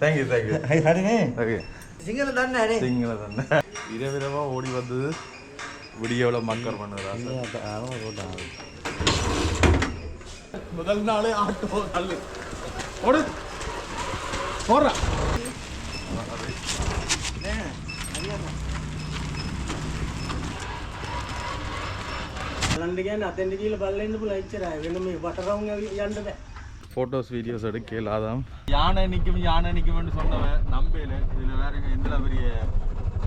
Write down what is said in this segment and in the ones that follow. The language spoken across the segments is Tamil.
Thank you thank you Harini okay Sinhala தானே சிங்கள தானே. விதவிதமாக ஓடி வந்தது விடியோவில் மக்கர் பண்ணுறா முதல் நாளே ஆட்டோ தள்ளு. ஓடு. போடுறா ரெண்டு கேன் అతనికి బల్లెండు ఇచ్చిరా వీళ్ళు మీకు పట్టరంగా ఎండదే ஃபோட்டோஸ் வீடியோஸ் எடுக்க இல்லாதான் யானை நிற்கும் யானை நிற்கும்னு சொன்னவன் நம்பையில் இதில் வேற எந்த பெரிய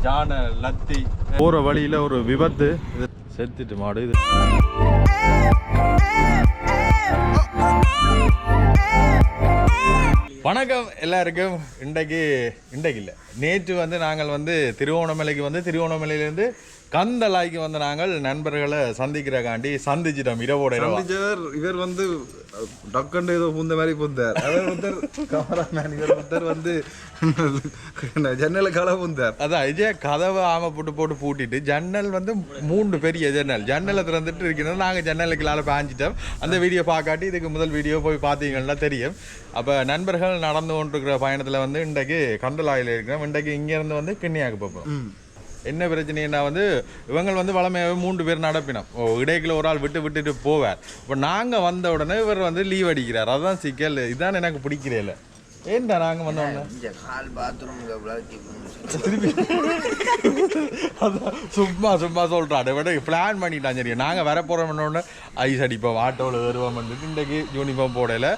யானை லத்தி? போகிற வழியில் ஒரு விபத்து. இது செத்துட்டு மாடு இது. வணக்கம் எல்லாருக்கும். இன்றைக்கு இன்றைக்கு இல்லை. நேற்று வந்து நாங்கள் வந்து திருவோணமலைக்கு வந்து திருவோணமலையிலேருந்து கந்தலாய்க்கு வந்து நாங்கள் நண்பர்களை சந்திக்கிறக்காண்டி சந்திச்சிட்டோம் இரவோட இவர் வந்து டக்குன்னு ஏதோ பூந்த மாதிரி பூந்தார். அவர் ஒருத்தர் கமராமேன் இவர் ஒருத்தர் வந்து ஜன்னல களை பூந்தார். அதான் இதே கதவை ஆம போட்டு போட்டு பூட்டிட்டு ஜன்னல் வந்து மூன்று பெரிய ஜன்னல். ஜன்னலை திறந்துட்டு இருக்கிறது. நாங்கள் ஜன்னலுக்குள்ளால பாஞ்சிட்டோம். அந்த வீடியோ பார்க்காட்டி இதுக்கு முதல் வீடியோ போய் பார்த்தீங்கன்னா தெரியும். அப்போ நண்பர்கள் நடந்து கொண்டிருக்கிற பயணத்தில் வந்து இன்றைக்கு கண்டலாயில் இருக்கிறோம். இன்றைக்கு இங்கேருந்து வந்து கிண்ணியாக்கு பார்ப்போம் என்ன பிரச்சனைன்னா வந்து இவங்க வந்து வளமையாகவே மூன்று பேர் நடப்பினோம். ஓ இடைக்குள்ள ஒரு ஆள் விட்டு விட்டுட்டு போவார். இப்போ நாங்கள் வந்த உடனே இவர் வந்து லீவ் அடிக்கிறார். அதான் சிக்கல். இதான் எனக்கு பிடிக்கிறேல ஏன்டா நாங்கள் வந்த உடனே இந்த கால் பாத்ரூம் திருப்பி அதான் சும்மா சும்மா சொல்கிறான் விட பிளான் பண்ணிட்டான் சரி நாங்கள் வர போகிறோம்னு ஐஸ் அடிப்போம் ஆட்டோவில் வருவோம் வந்துட்டு இன்றைக்கு யூனிஃபார்ம் போடல.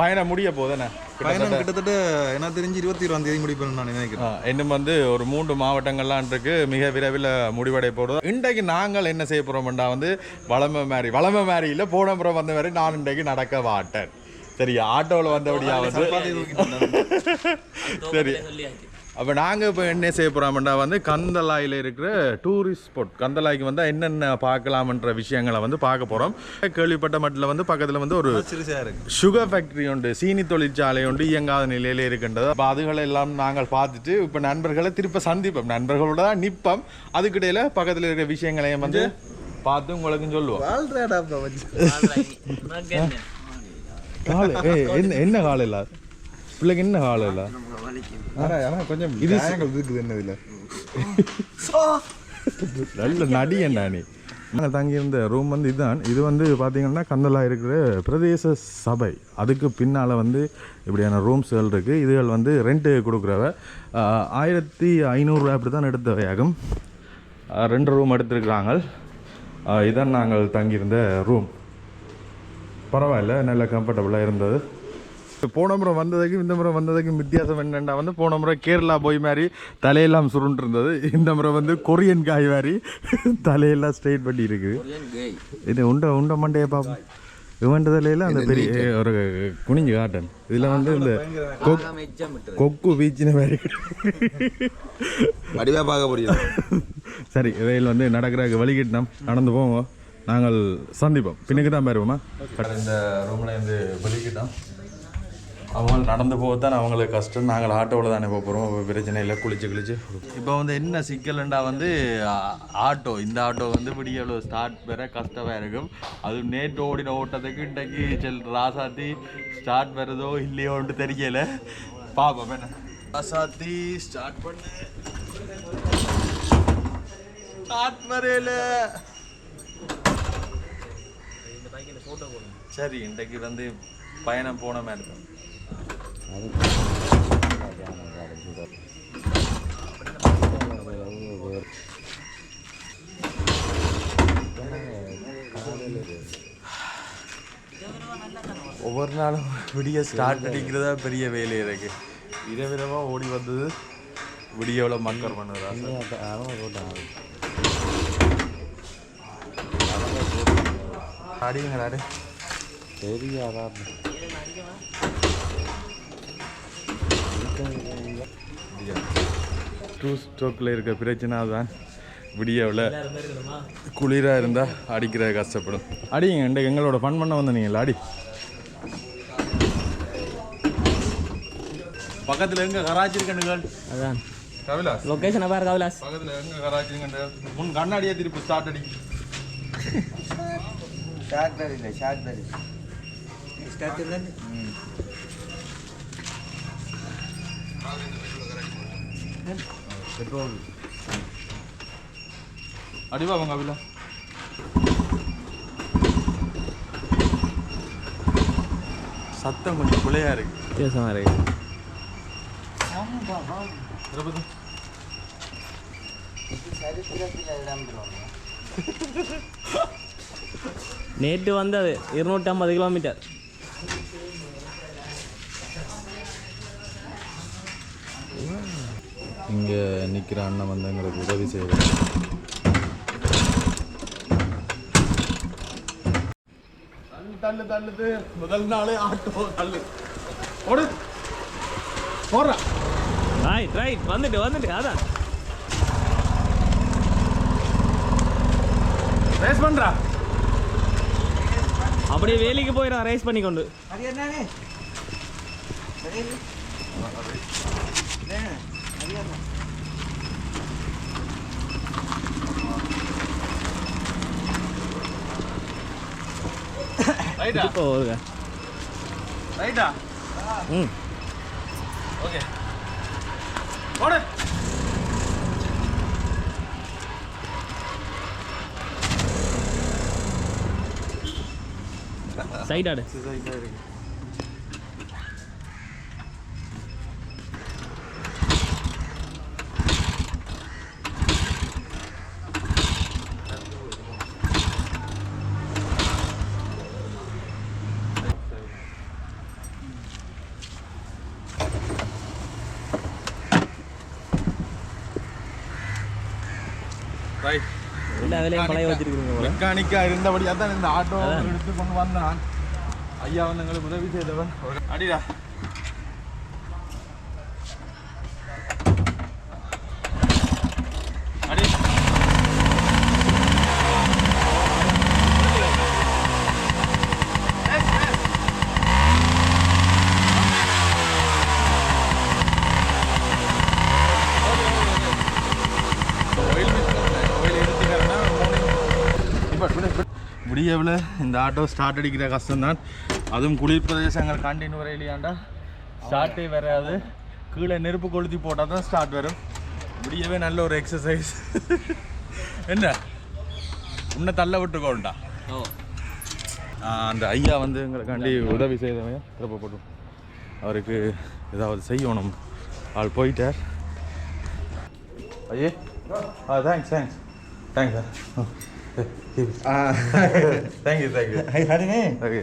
பயணம் முடிய போதானே பயணம் கிட்டத்தட்ட என்ன தெரிஞ்சு இருபத்தி இருபதாம் தேதி முடிப்பேன் நான் நினைக்கிறேன். இன்னும் வந்து ஒரு மூன்று மாவட்டங்கள்லாம் இருக்கு. மிக விரைவில் முடிவடைய போகிறது இன்றைக்கு நாங்கள் என்ன செய்ய போகிறோம்டா வந்து வளமை மாதிரி வளமை மாதிரி இல்லை போன முறை வந்த மாதிரி நான் இன்றைக்கு நடக்க மாட்டேன். சரியா ஆட்டோவில் வந்தபடியா வந்து சரி. அப்போ நாங்கள் இப்போ என்ன செய்ய போகிறோம்டா வந்து கந்தலாயில் இருக்கிற டூரிஸ்ட் ஸ்பாட் கந்தலாய்க்கு வந்தால் என்னென்ன பார்க்கலாம்ன்ற விஷயங்களை வந்து பார்க்க போகிறோம் கேள்விப்பட்ட மட்டில் வந்து பக்கத்தில் வந்து ஒரு சுகர் ஃபேக்டரி உண்டு சீனி தொழிற்சாலை உண்டு இயங்காத நிலையில இருக்கின்றது. அப்போ அதுகளை எல்லாம் நாங்கள் பார்த்துட்டு இப்போ நண்பர்களை திருப்ப சந்திப்போம். நண்பர்களோட தான் நிற்போம் அதுக்கிடையில பக்கத்தில் இருக்கிற விஷயங்களையும் வந்து பார்த்து உங்களுக்கும் சொல்லுவோம். காலை என்ன என்ன காலை இல்லை? பிள்ளைக்கு என்ன காலை இல்லை? ஆனா ஆனா கொஞ்சம் இது இருக்குது என்ன இதுல? நல்ல நடி என்ன நீ? நாங்கள் தங்கியிருந்த ரூம் வந்து இதுதான் இது வந்து பார்த்தீங்கன்னா கந்தலா இருக்கிற பிரதேச சபை. அதுக்கு பின்னால் வந்து இப்படியான ரூம்ஸ்கள் இருக்குது இதுகள் வந்து ரெண்ட்டு கொடுக்குறவ ஆயிரத்தி ஐநூறுரூவா அப்படி தான் எடுத்தவையாகும் ரெண்டு ரூம் எடுத்திருக்கிறாங்க. இதான் நாங்கள் தங்கியிருந்த ரூம் பரவாயில்ல நல்ல கம்ஃபர்டபுளாக இருந்தது. போன முறை வந்ததுக்கும் இந்த முறை வந்ததுக்கும் வித்தியாசம் என்னென்னா வந்து போன முறை கேரளா போய் மாதிரி தலையெல்லாம் சுருண்டு இருந்தது. இந்த முறை வந்து கொரியன் காய் மாதிரி தலையெல்லாம் ஸ்ட்ரைட் பண்ணி இருக்குது இது உண்ட உண்ட மண்டையை பார்ப்போம் இவன்ட தலையில அந்த பெரிய ஒரு குனிஞ்சு காட்டன். இதில் வந்து இந்த கொக் கொக்கு வீச்சின மாதிரி. பார்க்க முடியும் சரி இவையில் வந்து நடக்கிறதுக்கு வழிகிட்டோம் நடந்து போவோம். நாங்கள் சந்திப்போம். பின்னுக்கு தான் போயிருவோமா இந்த ரூமில் இருந்து வலிக்கிட்டோம் அவங்க நடந்து போகத்தான் அவங்களுக்கு கஷ்டம். நாங்கள் ஆட்டோவில் தானே போக போகிறோம் பிரச்சனை இல்லை. குளிச்சு குளிச்சு. இப்போ வந்து என்ன சிக்கல்ண்டா வந்து ஆட்டோ இந்த ஆட்டோ வந்து விடியலோ ஸ்டார்ட் பெற கஷ்டமாக இருக்கும். அது நேற்று ஓடின ஓட்டத்துக்கு இன்றைக்கு செல் ராசாத்தி ஸ்டார்ட் வருதோ இல்லையோன்ட்டு தெரியல. பாப்போம் என்ன? ராசாத்தி ஸ்டார்ட் பண்ணு. ஸ்டார்ட் வரையில. சரி இன்றைக்கு வந்து பயணம் போன மாதிரி இருக்கும் ஒவ்வொரு நாளும் விடிய ஸ்டார்ட் அடிக்கிறதா பெரிய வேலை இருக்கு இரவிரவா ஓடி வந்தது. விடியவுல மக்கள் பண்ணுறா அடிங்களா அடி. தெரியாதா? டூ ஸ்ட்ரோக்கில் இருக்க பிரச்சனை தான் விடியவில். குளிராக இருந்தால் அடிக்கிற கஷ்டப்படும். அடிங்க இன்றைக்கு எங்களோட ஃபன் பண்ண வந்தீங்களா அடி. பக்கத்தில் எங்கே கராச்சி இருக்கணுங்கள் அதான். கவிலாஸ். லொகேஷனை பாரு கவிலாஸ். பக்கத்தில் எங்கே கராச்சி இருக்கண்டு முன் கண்ணாடியை திருப்பி ஸ்டார்ட் அடி స్ట్రాబెర్రీ లేదు స్ట్రాబెర్రీ స్టార్ట్ பெட்ரோல். పెట్రోల్ வாங்க அபிலா சத்தம் கொஞ்சம் பிள்ளையா இருக்கு. வித்தியாசமா இருக்கு சரித்திரத்தில் இடம் பெறுவாங்க. நேற்று வந்தது இருநூற்றம்பது கிலோமீட்டர் இங்கே நிற்கிற அண்ணன் வந்து எங்களுக்கு உதவி செய்கிறார் தள்ளு தள்ளுது முதல் நாளே ஆட்டோ தள்ளு ஓடு போடுறா ரைட் ரைட் வந்துட்டு வந்துட்டு அதான் ரேஸ் பண்ணுறா அப்படியே வேலைக்கு போயிடும் ரைஸ் பண்ணி கொண்டு வருங்க. ரைட்டா? ம். ஓகே. ஓடு சைட் ஆடு ரைட் எல்லா வேலையும் பழைய வச்சிருக்கிறீங்க போல. மெக்கானிக்காக இருந்தபடி அதான் இந்த ஆட்டோ எடுத்து கொண்டு வந்தான். ஐயா வந்து எங்களுக்கு உதவி செய்தவன் அடிடா முடியவில் இந்த ஆட்டோ ஸ்டார்ட் அடிக்கிற கஷ்டம் தான் அதுவும் குளிர் பிரதேசங்கள் கண்டினியூ வரையிலையாண்டா ஸ்டார்ட்டே வராது கீழே நெருப்பு கொளுத்தி போட்டால் தான் ஸ்டார்ட் வரும். முடியவே நல்ல ஒரு எக்ஸசைஸ் என்ன? உன்னை தள்ள விட்டுக்கோண்டா. ஓ. அந்த ஐயா வந்து எங்களுக்காண்டி உதவி செய்தவன் திருப்ப போட்டும் அவருக்கு ஏதாவது செய்யணும். ஆள் போயிட்டார். ஐயே. ஆ thanks thanks thanks sir thank you thank you okay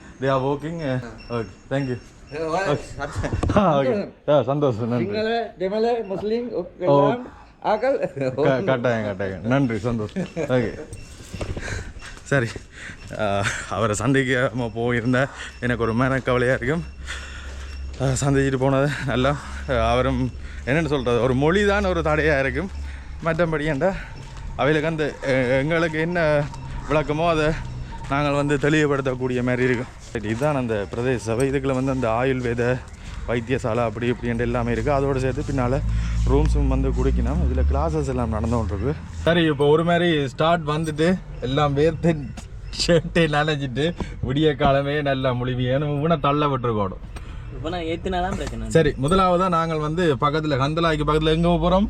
they are working okay thank you சந்தோஷம் நன்றி டெமல கட்டாயம் கட்டாயம். நன்றி சந்தோஷம் ஓகே சரி. அவரை சந்திக்காமல் போயிருந்த எனக்கு ஒரு மேன கவலையாக இருக்கும் சந்திச்சுட்டு போனது நல்லா. அவரும் என்னென்னு சொல்கிறது ஒரு மொழி தான் ஒரு தடையாக இருக்கும் மற்றபடி என்ற அவளுக்கு அந்த எங்களுக்கு என்ன விளக்கமோ அதை நாங்கள் வந்து தெளிவுபடுத்தக்கூடிய மாதிரி இருக்கும் இதுதான் அந்த பிரதேச சபை. இதுக்குள்ள வந்து அந்த ஆயுர்வேத வைத்தியசாலை அப்படி இப்படின்ட்டு எல்லாமே இருக்குது அதோடு சேர்த்து பின்னால் ரூம்ஸும் வந்து குடிக்கணும். இதில் கிளாஸஸ் எல்லாம் நடந்துகிட்ருக்கு சரி இப்போ ஒரு மாதிரி ஸ்டார்ட் வந்துட்டு எல்லாம் வேர்த்து ஷர்ட்டை நனைஞ்சிட்டு விடிய காலமே நல்லா முழுவி ஏன்னா தள்ள விட்டுருக்கோடும் சரி முதலாவதாக நாங்கள் வந்து பக்கத்தில் கந்தலாய்க்கு பக்கத்தில் எங்கே போகிறோம்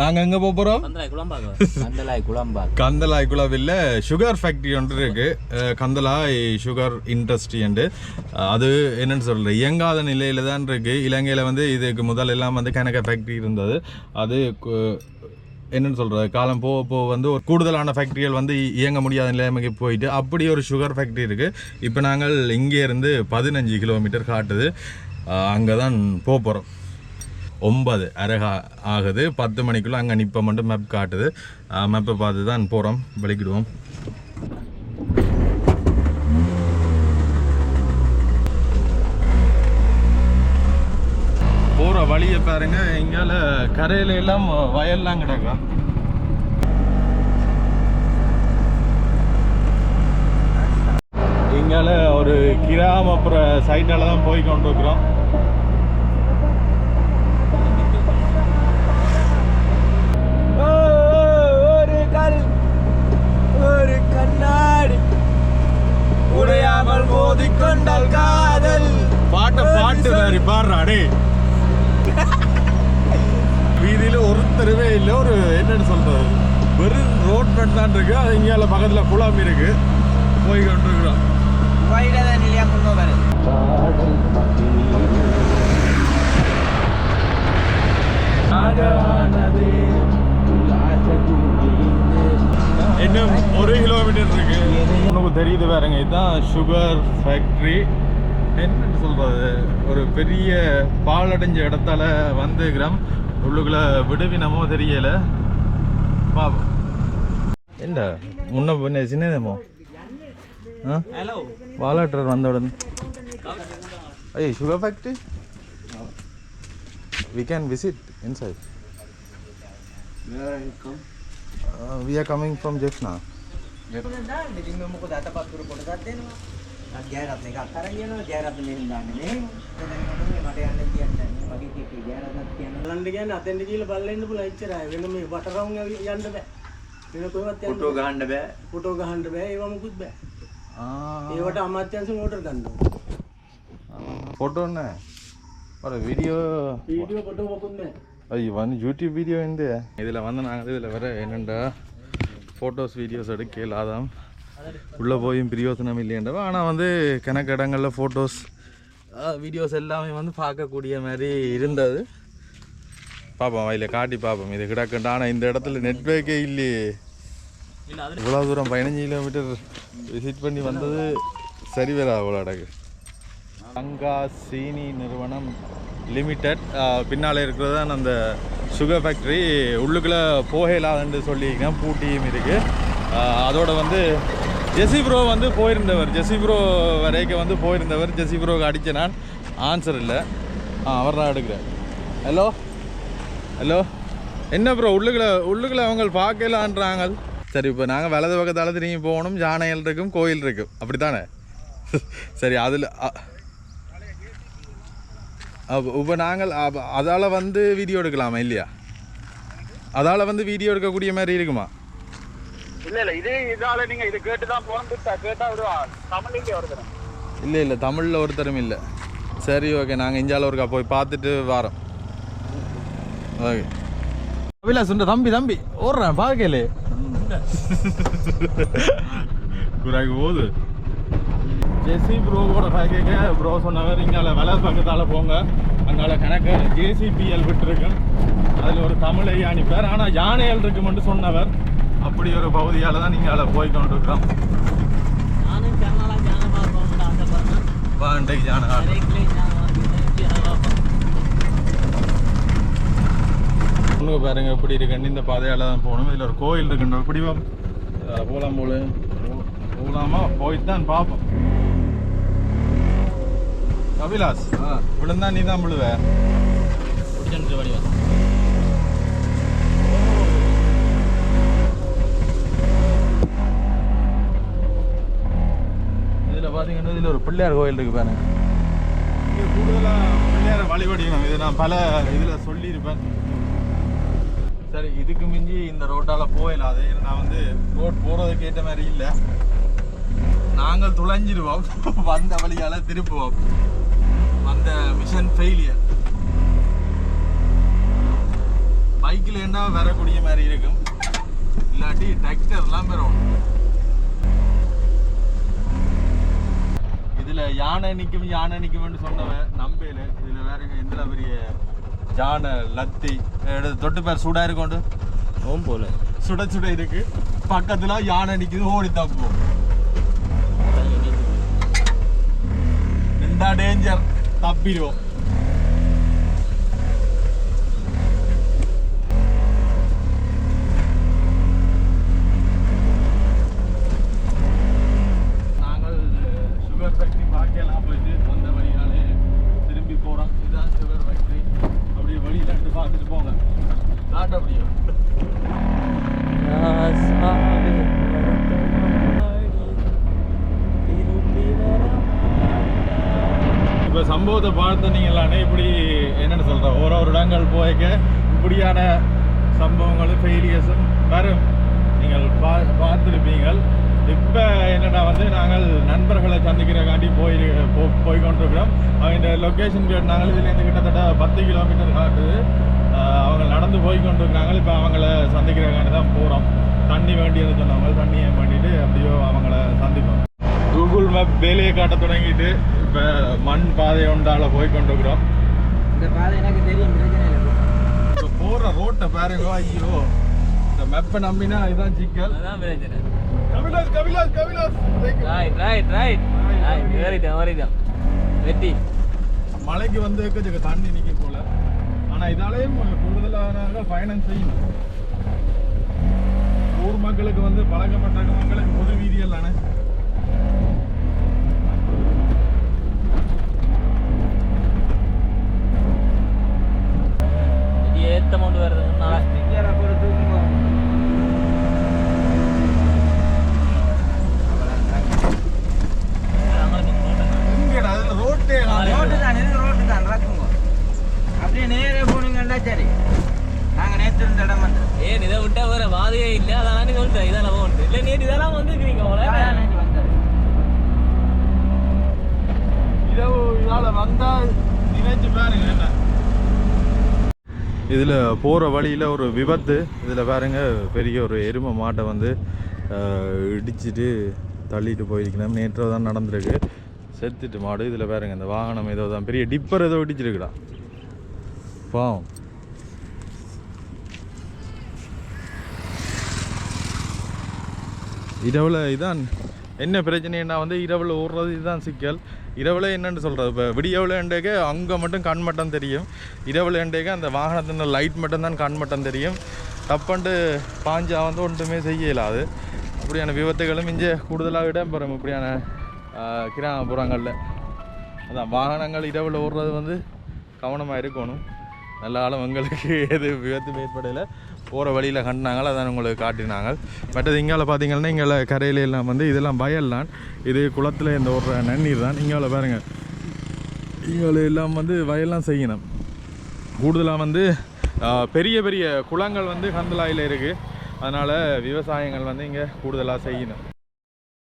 நாங்கள் எங்கே போக போகிறோம் கந்தலாய் குழம்பா கந்தலாய் குழாவில் சுகர் ஃபேக்ட்ரி ஒன்று இருக்குது கந்தலாய் சுகர் இண்டஸ்ட்ரி என்று. அது என்னன்னு சொல்கிறது இயங்காத நிலையில் தான் இருக்குது இலங்கையில் வந்து இதுக்கு முதல் எல்லாம் வந்து கணக்க ஃபேக்ட்ரி இருந்தது. அது என்னன்னு சொல்கிறது காலம் போக போக வந்து ஒரு கூடுதலான ஃபேக்ட்ரிகள் வந்து இயங்க முடியாத நிலைமைக்கு போயிட்டு அப்படி ஒரு சுகர் ஃபேக்ட்ரி இருக்குது இப்போ நாங்கள் இங்கேருந்து பதினஞ்சு கிலோமீட்டர் காட்டுது. அங்கே தான் போக போகிறோம் ஒன்பது. அரகா ஆகுது. பத்து மணிக்குள்ளே அங்கே நிற்ப மட்டும் மேப் காட்டுது. மேப்பை பார்த்து தான் போகிறோம் விளக்கிடுவோம் போகிற வழியை பாருங்க. எங்கால கரையில எல்லாம் வயல்லாம் கிடக்கா. எங்கால ஒரு கிராமப்புற சைட்டால தான் போய் கொண்டு இருக்கிறோம் கல் ஒரு கண்ணாடி உடையாமல் மோதிக்கொண்டால் காதல். பாட்டை பாட்டு மாதிரி பாடுறா டே வீதியில ஒருத்தருவே இல்லை ஒரு என்னன்னு சொல்றது? வெறும் ரோட் மட்டும் தான் இருக்கு. அது இங்கால பக்கத்துல குளம் இருக்கு. போய் கொண்டிருக்கிறோம். தெரியுது பாருங்க இதுதான் சுகர் ஃபேக்ட்ரி என்னன்னு சொல்றது? ஒரு பெரிய பாலடைஞ்ச இடத்தால வந்துக்கிறோம் உள்ளுக்குள்ள விடுவினமோ தெரியல. பாப்போம் என்ன முன்ன பின்ன சின்னதமோ ஆ? ஹலோ வாலாட்டர் வந்த உடனே. ஐய் sugar factory we can visit inside we are coming from Jaffna ඉතින් මම මොකද අතපත් කර කොටසක් දෙනවා. අත් ගෑරත් එකක් අරන් යනවා. ගෑරත් මෙහෙම දාන්නේ මෙහෙම. දැන් මට යන්න කියන්නේ මගේ කීකේ ගෑරත් කියන්න. බලන්න කියන්නේ අතෙන්ද කියලා බලලා ඉන්න පුළුවන් එච්චරයි. වෙන මේ වටරවුම් යන්න බෑ. වෙන කොහෙවත් යන්න ෆොටෝ ගහන්න බෑ. ෆොටෝ ගහන්න බෑ. ඒව මොකුත් බෑ. ඒවට අමාත්‍යංශෙන් ඕඩර් ගන්න ඕනේ. ಫೋಟೋ ஒரு வீடியோ වීඩියෝ ෆොටෝ මොකුත් නැහැ. ஐயோ வந்து யூடியூப் வீடியோ வந்து இதில் வந்து நாங்கள் இதில் வர என்னென்னா ஃபோட்டோஸ் வீடியோஸ் எடுக்க அதான் உள்ளே போயும் பிரியோசனம் இல்லையன்றவா ஆனால் வந்து கணக்கு இடங்களில் ஃபோட்டோஸ் வீடியோஸ் எல்லாமே வந்து பார்க்கக்கூடிய மாதிரி இருந்தது. பார்ப்போம் வயலில் காட்டி பார்ப்போம் இது கிடக்குண்டா. ஆனால் இந்த இடத்துல நெட்ஒர்க்கே இல்லையே. இவ்வளோ தூரம் பதினஞ்சு கிலோமீட்டர் விசிட் பண்ணி வந்தது சரி வேற அவ்வளோ அடகு. கங்கா சீனி நிறுவனம் லிமிடெட் பின்னால் இருக்கிறது தான் அந்த சுகர் ஃபேக்ட்ரி உள்ளுக்குள்ளே போகலாதுன்னு சொல்லியிருக்கேன். பூட்டியும் இருக்குது அதோட வந்து ஜெசி ப்ரோ வந்து போயிருந்தவர். ஜெசி ப்ரோ வரைக்கும் வந்து போயிருந்தவர். ஜெசி ப்ரோவுக்கு அடித்த நான் ஆன்சர் இல்லை. ஆ அவர் தான் எடுக்கிறேன் ஹலோ ஹலோ என்ன ப்ரோ உள்ளுக்குள்ள உள்ளுக்குள்ள அவங்க பார்க்கலான்றாங்க சரி இப்போ நாங்கள் வலது பக்கத்தால் திரும்பி போகணும். ஜானையல் இருக்கும் கோயில் இருக்கும். அப்படி தானே சரி அதில் இப்போ நாங்கள் அதால் வந்து வீடியோ எடுக்கலாமா இல்லையா? அதால் வந்து வீடியோ எடுக்கக்கூடிய மாதிரி இருக்குமா? இல்ல இல்ல இது இதால நீங்க இது கேட்டு தான் போன் கேட்டா விடுவா. தமிழ்லயே வருது இல்லை இல்லை தமிழில் ஒருத்தரும் இல்லை. சரி ஓகே நாங்கள் இஞ்சால ஒருக்கா போய் பார்த்துட்டு வரோம். ஓகே அபிலாஷ் உண்ட தம்பி தம்பி ஓடுறேன் பார்க்கலே குறாக்கு போகுது. ஜேசி ப்ரோவோட பேக்கேஜ் ப்ரோ சொன்னவர் இங்கால வலை பக்கத்தால் போங்க. அங்கால கணக்கு ஜேசிபிஎல் விட்டுருக்கும் அதில் ஒரு தமிழை யானை பேர் ஆனால் யானைகள் இருக்குமென்று சொன்னவர். அப்படி ஒரு பகுதியால் தான் நீங்கள் அதில் போய் கொண்டிருக்கிறோம். ஆசைப்படுறேன் வாண்டை யானை ஒன்றுக்கு பாருங்க எப்படி இருக்குன்னு. இந்த பாதையால் தான் போகணும். இதில் ஒரு கோயில் இருக்குன்ற இப்படி போகலாம் போல. போகலாமா போயிட்டு தான் பார்ப்போம். அபிலாஷ் விழுந்தா நீ தான் விழுவ பிடிச்சிருந்து வடிவா இதில் பார்த்தீங்கன்னா இதில் ஒரு பிள்ளையார் கோயில் இருக்கு பாருங்க. கூடுதலாக பிள்ளையாரை வழிபடிக்கணும் இது நான் பல இதில் சொல்லியிருப்பேன். சரி இதுக்கு மிஞ்சி இந்த ரோட்டால் போயிடாது நான் வந்து ரோட் போகிறதுக்கு ஏற்ற மாதிரி இல்லை. நாங்கள் துளைஞ்சிருவோம் வந்த வழியால் திருப்புவோம் அந்த மிஷன் ஃபெயிலியர் பைக்கில் என்ன வரக்கூடிய மாதிரி இருக்கும். இல்லாட்டி டிராக்டர்லாம் பெறும். இதுல யானை நிக்கும் யானை நிக்கும்னு சொன்னவன் நம்பையில இதுல வேறங்க இந்த பெரிய யானை லத்தி தொட்டு பேர் சூடா இருக்கோண்டு ஓம் போல சுட சுட இருக்கு. பக்கத்துல யானை நிக்குது ஓடி தப்புவோம் இந்த டேஞ்சர் tapiro வாழ்த்துனீங்களானே இப்படி என்னென்னு சொல்கிறோம் ஒரு ஒரு இடங்கள் போய்க்க இப்படியான சம்பவங்களும் ஃபெயிலியர்ஸும் வரும். நீங்கள் பா பார்த்துருப்பீங்கள். இப்போ என்னடா வந்து நாங்கள் நண்பர்களை சந்திக்கிறக்காண்டி போய் போ- போய் கொண்டிருக்கிறோம் அவங்க லொக்கேஷன் நாங்கள் இதுலேருந்து கிட்டத்தட்ட பத்து கிலோமீட்டர் காட்டுது அவங்க நடந்து போய் கொண்டிருக்காங்க இப்போ அவங்கள சந்திக்கிறக்காண்டி தான் போகிறோம் தண்ணி வேண்டியது சொன்னவங்க தண்ணியை வேண்டிட்டு அப்படியோ அவங்கள சந்திப்போம். கூகுள் மேப் வேலையை காட்ட தொடங்கிட்டு இப்போ மண் பாதை ஒன்றால போய் கொண்டிருக்கிறோம். இந்த பாதை எனக்கு தெரியும் இப்போ போகிற ரோட்டை பாருங்க ஐயோ. இந்த மெப்பை நம்பினா இதுதான் சிக்கல். அதான் பிரச்சனை. Kapilas thank you. Right right right right ஏறிட்டேன் ஏறிட்டேன் வெட்டி. மலைக்கு வந்து எக்கச்சக்க தண்ணி நிற்க போல. ஆனால் இதாலேயும் கூடுதலான ஃபைனான்ஸ் செய்யணும் ஊர் மக்களுக்கு வந்து பழக்கப்பட்ட மக்களுக்கு பொது வீதியல் தானே இது ஏத்த அமௌண்ட் வருதுனால ஸ்டிக்கரை போட்டு தூக்குங்க இங்கடா அதில் ரோட்டே ரோட்டு தான் இது ரோட்டு தான் ரக்குங்க அப்படியே நேரே போனீங்கன்னா சரி நாங்கள் நேற்று இருந்த இடம் வந்து ஏன் இதை விட்டா வேற வாதையே இல்லை அதான் சொல்லிட்டேன் இதெல்லாம் உண்டு இல்லை நேற்று இதெல்லாம் வந்துருக்கீங்க போல வந்தது இதோ இதால் வந்தால் நினைச்சு பாருங்க என்ன இதில் போகிற வழியில் ஒரு விபத்து. இதில் பாருங்க பெரிய ஒரு எருமை மாட்டை வந்து இடிச்சிட்டு தள்ளிட்டு போயிருக்கணும் நேற்று தான் நடந்திருக்கு. செத்துட்டு மாடு. இதில் பாருங்க இந்த வாகனம் ஏதோ தான். பெரிய டிப்பர் ஏதோ இடிச்சிருக்குடா. பாவம். இரவில் இதான். என்ன பிரச்சனைன்னா வந்து இரவில் ஓடுறது இதுதான் சிக்கல். இரவில் என்னென்னு சொல்கிறது இப்போ விடியவில் என்றேக்க அங்கே மட்டும் கண் மட்டும் தெரியும். இரவில் என்றேக்க அந்த வாகனத்தின் லைட் மட்டும்தான் கண் மட்டும் தெரியும். தப்பண்டு பாஞ்சா வந்து ஒன்றுமே செய்ய இயலாது அப்படியான விபத்துகளும் இங்கே கூடுதலாக இடம்பெறும். இப்படியான கிராமப்புறங்களில். அதான் வாகனங்கள் இரவில் ஓடுறது வந்து கவனமாக இருக்கணும். நல்ல காலம் எங்களுக்கு எது விபத்து ஏற்படையில் போகிற வழியில் கண்டாங்களோ அதான் உங்களுக்கு காட்டினாங்க பட் அது இங்கால பார்த்தீங்கன்னா இங்கே கரையில எல்லாம் வந்து இதெல்லாம் வயல்லாம் இது குளத்தில் இந்த ஒரு நன்னீர் தான். இங்கால பாருங்கள் இங்கால எல்லாம் வந்து வயல்லாம் செய்யணும். கூடுதலாக வந்து பெரிய பெரிய குளங்கள் வந்து கந்தலாயில் இருக்குது அதனால் விவசாயங்கள் வந்து இங்கே கூடுதலாக செய்யணும்.